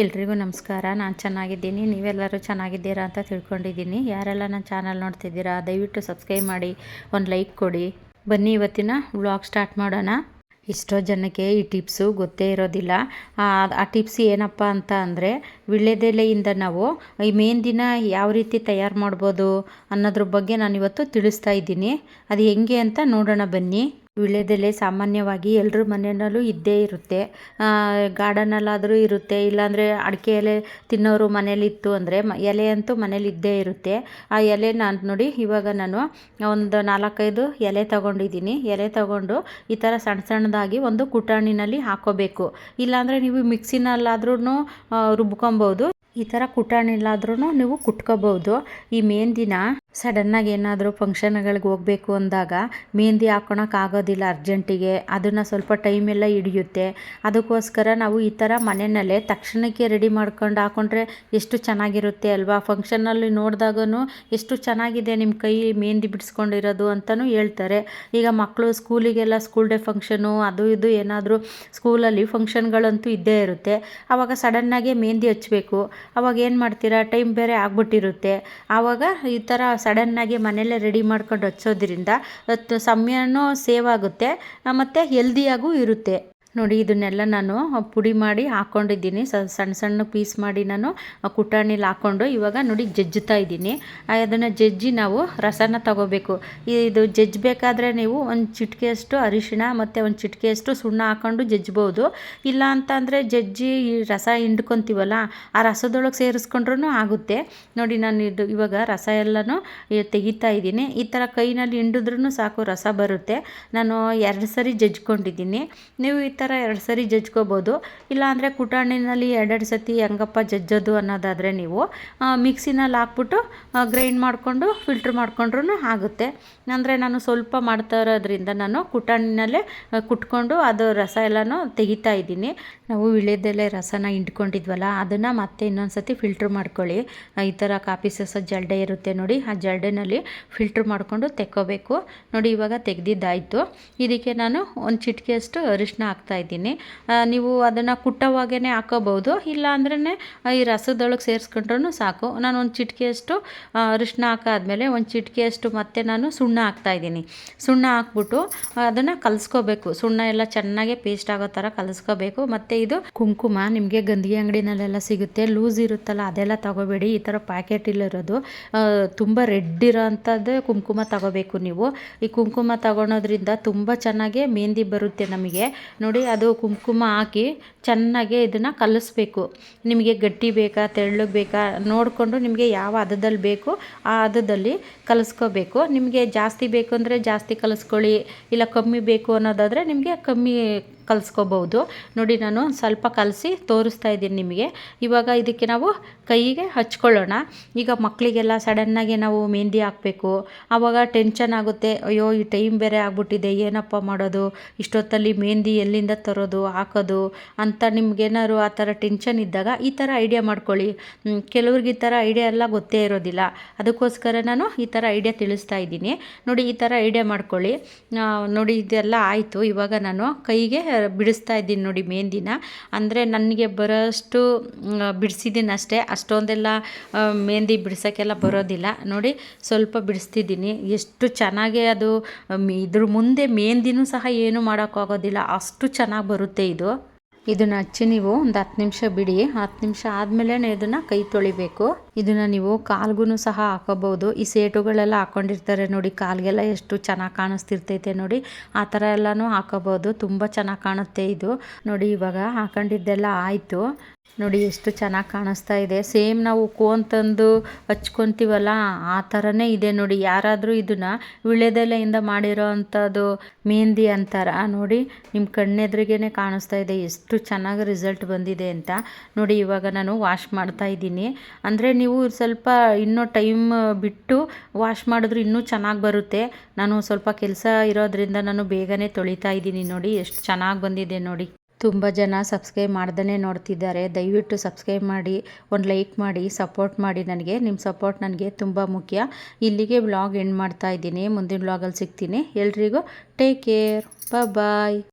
ಎಲ್ರಿಗೂ ನಮಸ್ಕಾರ. ನಾನು ಚೆನ್ನಾಗಿದ್ದೀನಿ. ನೀವೆಲ್ಲರೂ ಚೆನ್ನಾಗಿದ್ದೀರಾ ಅಂತ ತಿಳ್ಕೊಂಡಿದ್ದೀನಿ. ಯಾರೆಲ್ಲ ನನ್ನ ಚಾನಲ್ ನೋಡ್ತಿದ್ದೀರಾ, ದಯವಿಟ್ಟು ಸಬ್ಸ್ಕ್ರೈಬ್ ಮಾಡಿ, ಒಂದು ಲೈಕ್ ಕೊಡಿ. ಬನ್ನಿ ಇವತ್ತಿನ ವ್ಲಾಗ್ ಸ್ಟಾರ್ಟ್ ಮಾಡೋಣ. ಎಷ್ಟೋ ಜನಕ್ಕೆ ಈ ಟಿಪ್ಸು ಗೊತ್ತೇ ಇರೋದಿಲ್ಲ. ಆ ಟಿಪ್ಸ್ ಏನಪ್ಪ ಅಂತ ಅಂದರೆ, ವಿಳ್ಯದೆಲೆಯಿಂದ ನಾವು ಈ ಮೆಹಂದಿನ ಯಾವ ರೀತಿ ತಯಾರು ಮಾಡ್ಬೋದು ಅನ್ನೋದ್ರ ಬಗ್ಗೆ ನಾನು ಇವತ್ತು ತಿಳಿಸ್ತಾ ಇದ್ದೀನಿ. ಅದು ಹೆಂಗೆ ಅಂತ ನೋಡೋಣ ಬನ್ನಿ. ವಿಳ್ಯದೆಲೆ ಸಾಮಾನ್ಯವಾಗಿ ಎಲ್ಲರ ಮನೆಯಲ್ಲೂ ಇದ್ದೇ ಇರುತ್ತೆ. ಗಾರ್ಡನಲ್ಲಾದರೂ ಇರುತ್ತೆ. ಇಲ್ಲಾಂದರೆ ಅಡಿಕೆ ಎಲೆ ತಿನ್ನೋರು ಮನೇಲಿತ್ತು ಅಂದರೆ ಮ, ಎಲೆ ಅಂತೂ ಮನೇಲಿ ಇದ್ದೇ ಇರುತ್ತೆ. ಆ ಎಲೆ ನಾನು ನೋಡಿ ಇವಾಗ ನಾನು ಒಂದು ನಾಲ್ಕೈದು ಎಲೆ ತಗೊಂಡಿದ್ದೀನಿ. ಎಲೆ ತಗೊಂಡು ಈ ಥರ ಸಣ್ಣ ಸಣ್ಣದಾಗಿ ಒಂದು ಕುಟಾಣಿನಲ್ಲಿ ಹಾಕೋಬೇಕು. ಇಲ್ಲಾಂದರೆ ನೀವು ಮಿಕ್ಸಿನಲ್ಲಾದ್ರೂ ರುಬ್ಕೊಬೋದು. ಈ ಥರ ಕುಟಾಣಿಲ್ಲಾದ್ರೂ ನೀವು ಕುಟ್ಕೋಬೋದು. ಈ ಮೆಹಂದಿನ ಸಡನ್ನಾಗಿ ಏನಾದರೂ ಫಂಕ್ಷನ್ಗಳಿಗೆ ಹೋಗಬೇಕು ಅಂದಾಗ ಮೆಹಂದಿ ಆಗೋದಿಲ್ಲ ಅರ್ಜೆಂಟಿಗೆ. ಅದನ್ನು ಸ್ವಲ್ಪ ಟೈಮೆಲ್ಲ ಹಿಡಿಯುತ್ತೆ. ಅದಕ್ಕೋಸ್ಕರ ನಾವು ಈ ಥರ ಮನೆಯಲ್ಲೇ ತಕ್ಷಣಕ್ಕೆ ರೆಡಿ ಮಾಡ್ಕೊಂಡು ಹಾಕೊಂಡ್ರೆ ಎಷ್ಟು ಚೆನ್ನಾಗಿರುತ್ತೆ ಅಲ್ವಾ? ಫಂಕ್ಷನಲ್ಲಿ ನೋಡಿದಾಗೂ ಎಷ್ಟು ಚೆನ್ನಾಗಿದೆ ನಿಮ್ಮ ಕೈ ಮೆಹಂದಿ ಬಿಡಿಸ್ಕೊಂಡಿರೋದು ಅಂತಲೂ ಹೇಳ್ತಾರೆ. ಈಗ ಮಕ್ಕಳು ಸ್ಕೂಲಿಗೆಲ್ಲ ಸ್ಕೂಲ್ ಡೇ ಫಂಕ್ಷನು ಅದು ಇದು ಏನಾದರೂ ಸ್ಕೂಲಲ್ಲಿ ಫಂಕ್ಷನ್ಗಳಂತೂ ಇದ್ದೇ ಇರುತ್ತೆ. ಆವಾಗ ಸಡನ್ನಾಗೆ ಮೆಹಂದಿ ಹಚ್ಚಬೇಕು ಅವಾಗ ಏನು ಮಾಡ್ತೀರಾ? ಟೈಮ್ ಬೇರೆ ಆಗ್ಬಿಟ್ಟಿರುತ್ತೆ. ಆವಾಗ ಈ ಥರ ಸಡನ್ನಾಗಿ ಮನೆಯಲ್ಲೇ ರೆಡಿ ಮಾಡ್ಕೊಂಡು ಹಚ್ಚೋದ್ರಿಂದ ಸಮಯನೂ ಸೇವ್ ಆಗುತ್ತೆ ಮತ್ತು ಹೆಲ್ದಿಯಾಗೂ ಇರುತ್ತೆ. ನೋಡಿ, ಇದನ್ನೆಲ್ಲ ನಾನು ಪುಡಿ ಮಾಡಿ ಹಾಕ್ಕೊಂಡಿದ್ದೀನಿ ಸಣ್ಣ ಸಣ್ಣ ಪೀಸ್ ಮಾಡಿ ನಾನು ಕುಟಾಣಿಲಿ ಹಾಕ್ಕೊಂಡು ಇವಾಗ ನೋಡಿ ಜಜ್ಜುತ್ತಾ ಇದ್ದೀನಿ. ಅದನ್ನು ಜಜ್ಜಿ ನಾವು ರಸನ ತಗೋಬೇಕು. ಇದು ಜಜ್ಜಬೇಕಾದ್ರೆ ನೀವು ಒಂದು ಚಿಟಿಕೆಯಷ್ಟು ಅರಿಶಿಣ ಮತ್ತು ಒಂದು ಚಿಟಿಕೆಯಷ್ಟು ಸುಣ್ಣ ಹಾಕ್ಕೊಂಡು ಜಜ್ಬೋದು ಇಲ್ಲ ಅಂತಂದರೆ ಜಜ್ಜಿ ಈ ರಸ ಹಿಂಡ್ಕೊತೀವಲ್ಲ, ಆ ರಸದೊಳಗೆ ಸೇರಿಸ್ಕೊಂಡ್ರೂ ಆಗುತ್ತೆ. ನೋಡಿ, ನಾನು ಇದು ಇವಾಗ ರಸ ಎಲ್ಲನೂ ತೆಗಿತಾ ಇದ್ದೀನಿ. ಈ ಥರ ಕೈನಲ್ಲಿ ಹಿಂಡಿದ್ರೂ ಸಾಕು ರಸ ಬರುತ್ತೆ. ನಾನು ಎರಡು ಸರಿ ಜಜ್ಕೊಂಡಿದ್ದೀನಿ ನೀವು ಥರ ಎರಡು ಸರಿ ಜಜ್ಕೋಬೋದು. ಇಲ್ಲಾಂದರೆ ಕುಟಾಣಿನಲ್ಲಿ ಎರಡೆರಡು ಸತಿ ಹೆಂಗಪ್ಪ ಜಜ್ಜೋದು ಅನ್ನೋದಾದರೆ ನೀವು ಮಿಕ್ಸಿನಲ್ಲಿ ಹಾಕ್ಬಿಟ್ಟು ಗ್ರೈಂಡ್ ಮಾಡಿಕೊಂಡು ಫಿಲ್ಟ್ರ್ ಮಾಡ್ಕೊಂಡ್ರೂ ಆಗುತ್ತೆ. ಅಂದರೆ ನಾನು ಸ್ವಲ್ಪ ಮಾಡ್ತಾ ಇರೋದ್ರಿಂದ ನಾನು ಕುಟಾಣಿನಲ್ಲೇ ಕುಟ್ಕೊಂಡು ಅದು ರಸ ಎಲ್ಲನೂ ತೆಗಿತಾ ಇದ್ದೀನಿ. ನಾವು ವಿಳೆದೆಲೆ ರಸನ ಹಿಂಡ್ಕೊಂಡಿದ್ವಲ್ಲ, ಅದನ್ನು ಮತ್ತೆ ಇನ್ನೊಂದು ಸತಿ ಫಿಲ್ಟ್ರ್ ಮಾಡ್ಕೊಳ್ಳಿ ಈ ಥರ ಕಾಫಿ ಸಸ ಜಲ್ಡೆ ಇರುತ್ತೆ ನೋಡಿ, ಆ ಜಲ್ಡೆನಲ್ಲಿ ಫಿಲ್ಟ್ರ್ ಮಾಡಿಕೊಂಡು ತೆಕ್ಕೋಬೇಕು. ನೋಡಿ, ಇವಾಗ ತೆಗೆದಿದ್ದಾಯಿತು. ಇದಕ್ಕೆ ನಾನು ಒಂದು ಚಿಟಿಕೆಯಷ್ಟು ಅರಿಶಿನ ಹಾಕ್ತೀನಿ ಇದ್ದೀನಿ. ನೀವು ಅದನ್ನು ಕುಟ್ಟವಾಗೇ ಹಾಕೋಬೋದು ಇಲ್ಲ ಅಂದ್ರೆ ಈ ರಸದೊಳಗೆ ಸೇರಿಸ್ಕೊಂಡ್ರೂ ಸಾಕು. ನಾನು ಒಂದು ಚಿಟಿಕೆಯಷ್ಟು ಅರಿಶಿನ ಹಾಕಾದ್ಮೇಲೆ ಒಂದು ಚಿಟಿಕೆಯಷ್ಟು ಮತ್ತೆ ನಾನು ಸುಣ್ಣ ಹಾಕ್ತಾಯಿದ್ದೀನಿ ಸುಣ್ಣ ಹಾಕ್ಬಿಟ್ಟು ಅದನ್ನು ಕಲಿಸ್ಕೋಬೇಕು. ಸುಣ್ಣ ಎಲ್ಲ ಚೆನ್ನಾಗಿ ಪೇಸ್ಟ್ ಆಗೋ ಥರ ಕಲಿಸ್ಕೋಬೇಕು. ಮತ್ತು ಇದು ಕುಂಕುಮ, ನಿಮಗೆ ಗಂಧಿ ಅಂಗಡಿನಲ್ಲೆಲ್ಲ ಸಿಗುತ್ತೆ. ಲೂಸ್ ಇರುತ್ತಲ್ಲ, ಅದೆಲ್ಲ ತಗೋಬೇಡಿ. ಈ ಥರ ಪ್ಯಾಕೆಟಲ್ಲಿರೋದು ತುಂಬ ರೆಡ್ ಇರೋ ಅಂಥದ್ದೇ ಕುಂಕುಮ ತಗೋಬೇಕು ನೀವು. ಈ ಕುಂಕುಮ ತಗೊಳೋದ್ರಿಂದ ತುಂಬ ಚೆನ್ನಾಗಿ ಮೆಹಂದಿ ಬರುತ್ತೆ ನಮಗೆ. ನೋಡಿ ಅದು ಕುಂಕುಮ ಹಾಕಿ ಚೆನ್ನಾಗಿ ಇದನ್ನು ಕಲಿಸ್ಬೇಕು. ನಿಮಗೆ ಗಟ್ಟಿ ಬೇಕಾ, ತೆಳ್ಳಗೆ ಬೇಕಾ ನೋಡಿಕೊಂಡು ನಿಮಗೆ ಯಾವ ಹದದಲ್ಲಿ ಬೇಕು ಆ ಹದದಲ್ಲಿ ಕಲಿಸ್ಕೋಬೇಕು. ನಿಮಗೆ ಜಾಸ್ತಿ ಬೇಕು ಅಂದರೆ ಜಾಸ್ತಿ ಕಲಿಸ್ಕೊಳ್ಳಿ, ಇಲ್ಲ ಕಮ್ಮಿ ಬೇಕು ಅನ್ನೋದಾದರೆ ನಿಮಗೆ ಕಮ್ಮಿ ಕಲಿಸ್ಕೋಬೋದು. ನೋಡಿ, ನಾನು ಸ್ವಲ್ಪ ಕಲಸಿ ತೋರಿಸ್ತಾ ಇದ್ದೀನಿ ನಿಮಗೆ. ಇವಾಗ ಇದಕ್ಕೆ ನಾವು ಕೈಗೆ ಹಚ್ಕೊಳ್ಳೋಣ. ಈಗ ಮಕ್ಕಳಿಗೆಲ್ಲ ಸಡನ್ನಾಗಿ ನಾವು ಮೆಹಂದಿ ಹಾಕಬೇಕು. ಆವಾಗ ಟೆನ್ಷನ್ ಆಗುತ್ತೆ. ಅಯ್ಯೋ, ಈ ಟೈಮ್ ಬೇರೆ ಆಗ್ಬಿಟ್ಟಿದೆ. ಏನಪ್ಪ ಮಾಡೋದು? ಇಷ್ಟೊತ್ತಲ್ಲಿ ಮೆಹಂದಿ ಎಲ್ಲಿಂದ ತರೋದು, ಹಾಕೋದು ಅಂತ ನಿಮ್ಗೇನಾದ್ರು ಆ ಥರ ಟೆನ್ಷನ್ ಇದ್ದಾಗ ಈ ಥರ ಐಡಿಯಾ ಮಾಡ್ಕೊಳ್ಳಿ. ಕೆಲವ್ರಿಗೆ ಈ ಥರ ಐಡಿಯಾ ಎಲ್ಲ ಗೊತ್ತೇ ಇರೋದಿಲ್ಲ. ಅದಕ್ಕೋಸ್ಕರ ನಾನು ಈ ಥರ ಐಡಿಯಾ ತಿಳಿಸ್ತಾ ಇದ್ದೀನಿ. ನೋಡಿ, ಈ ಥರ ಐಡಿಯಾ ಮಾಡ್ಕೊಳ್ಳಿ. ನೋಡಿ, ಇದೆಲ್ಲ ಆಯಿತು. ಇವಾಗ ನಾನು ಕೈಗೆ ಬಿಡಿಸ್ತಾ ಇದ್ದೀನಿ ನೋಡಿ ಮೆಹಂದಿನ ಅಂದರೆ ನನಗೆ ಬರೋಷ್ಟು ಬಿಡಿಸಿದ್ದೀನಿ ಅಷ್ಟೇ. ಅಷ್ಟೊಂದೆಲ್ಲ ಮೆಹಂದಿ ಬಿಡಿಸೋಕ್ಕೆಲ್ಲ ಬರೋದಿಲ್ಲ. ನೋಡಿ, ಸ್ವಲ್ಪ ಬಿಡಿಸ್ತಿದ್ದೀನಿ. ಎಷ್ಟು ಚೆನ್ನಾಗಿ ಅದು ಇದ್ರ ಮುಂದೆ ಮೆಹಂದಿನೂ ಸಹ ಏನು ಮಾಡೋಕ್ಕಾಗೋದಿಲ್ಲ. ಅಷ್ಟು ಚೆನ್ನಾಗಿ ಬರುತ್ತೆ ಇದು. ಇದನ್ನು ಹಚ್ಚಿ ನೀವು ಒಂದು ಹತ್ತು ನಿಮಿಷ ಬಿಡಿ. ಹತ್ತು ನಿಮಿಷ ಆದಮೇಲೆ ಇದನ್ನು ಕೈ ತೊಳಿಬೇಕು. ಇದನ್ನು ನೀವು ಕಾಲ್ಗೂ ಸಹ ಹಾಕೋಬೋದು ಈ ಸೇಟುಗಳೆಲ್ಲ ಹಾಕೊಂಡಿರ್ತಾರೆ ನೋಡಿ, ಕಾಲ್ಗೆಲ್ಲ ಎಷ್ಟು ಚೆನ್ನಾಗಿ ಕಾಣಿಸ್ತಿರ್ತೈತೆ ನೋಡಿ. ಆ ಥರ ಎಲ್ಲನೂ ಹಾಕೋಬೋದು ತುಂಬ ಚೆನ್ನಾಗಿ ಕಾಣುತ್ತೆ ಇದು. ನೋಡಿ, ಇವಾಗ ಹಾಕೊಂಡಿದ್ದೆಲ್ಲ ಆಯಿತು. ನೋಡಿ, ಎಷ್ಟು ಚೆನ್ನಾಗಿ ಕಾಣಿಸ್ತಾ ಇದೆ. ಸೇಮ್ ನಾವು ಕೋನ್ ತಂದು ಹಚ್ಕೊತೀವಲ್ಲ, ಆ ಥರನೇ ಇದೆ ನೋಡಿ. ಯಾರಾದರೂ ಇದನ್ನು ವಿಳ್ಯದೆಲೆಯಿಂದ ಮಾಡಿರೋ ಅಂಥದ್ದು ಮೆಹಂದಿ ಅಂತಾರ, ನೋಡಿ ನಿಮ್ಮ ಕಣ್ಣೆದ್ರಿಗೇ ಕಾಣಿಸ್ತಾ ಇದೆ. ಎಷ್ಟು ಚೆನ್ನಾಗಿ ರಿಸಲ್ಟ್ ಬಂದಿದೆ ಅಂತ. ನೋಡಿ, ಇವಾಗ ನಾನು ವಾಶ್ ಮಾಡ್ತಾ ಇದ್ದೀನಿ. ಅಂದರೆ ನೀವು ಸ್ವಲ್ಪ ಇನ್ನೂ ಟೈಮ್ ಬಿಟ್ಟು ವಾಶ್ ಮಾಡಿದ್ರೆ ಇನ್ನೂ ಚೆನ್ನಾಗಿ ಬರುತ್ತೆ. ನಾನು ಸ್ವಲ್ಪ ಕೆಲಸ ಇರೋದ್ರಿಂದ ನಾನು ಬೇಗನೆ ತೊಳಿತಾ ಇದ್ದೀನಿ ನೋಡಿ, ಎಷ್ಟು ಚೆನ್ನಾಗಿ ಬಂದಿದೆ ನೋಡಿ. ತುಂಬ ಜನ ಸಬ್ಸ್ಕ್ರೈಬ್ ಮಾಡ್ದೇ ನೋಡ್ತಿದ್ದಾರೆ. ದಯವಿಟ್ಟು ಸಬ್ಸ್ಕ್ರೈಬ್ ಮಾಡಿ, ಒಂದು ಲೈಕ್ ಮಾಡಿ, ಸಪೋರ್ಟ್ ಮಾಡಿ ನನಗೆ. ನಿಮ್ಮ ಸಪೋರ್ಟ್ ನನಗೆ ತುಂಬ ಮುಖ್ಯ. ಇಲ್ಲಿಗೆ ವ್ಲಾಗ್ ಎಂಡ್ ಮಾಡ್ತಾ ಇದ್ದೀನಿ. ಮುಂದಿನ ವ್ಲಾಗಲ್ಲಿ ಸಿಗ್ತೀನಿ. ಎಲ್ರಿಗೂ ಟೇಕ್ ಕೇರ್. ಬಾಯ್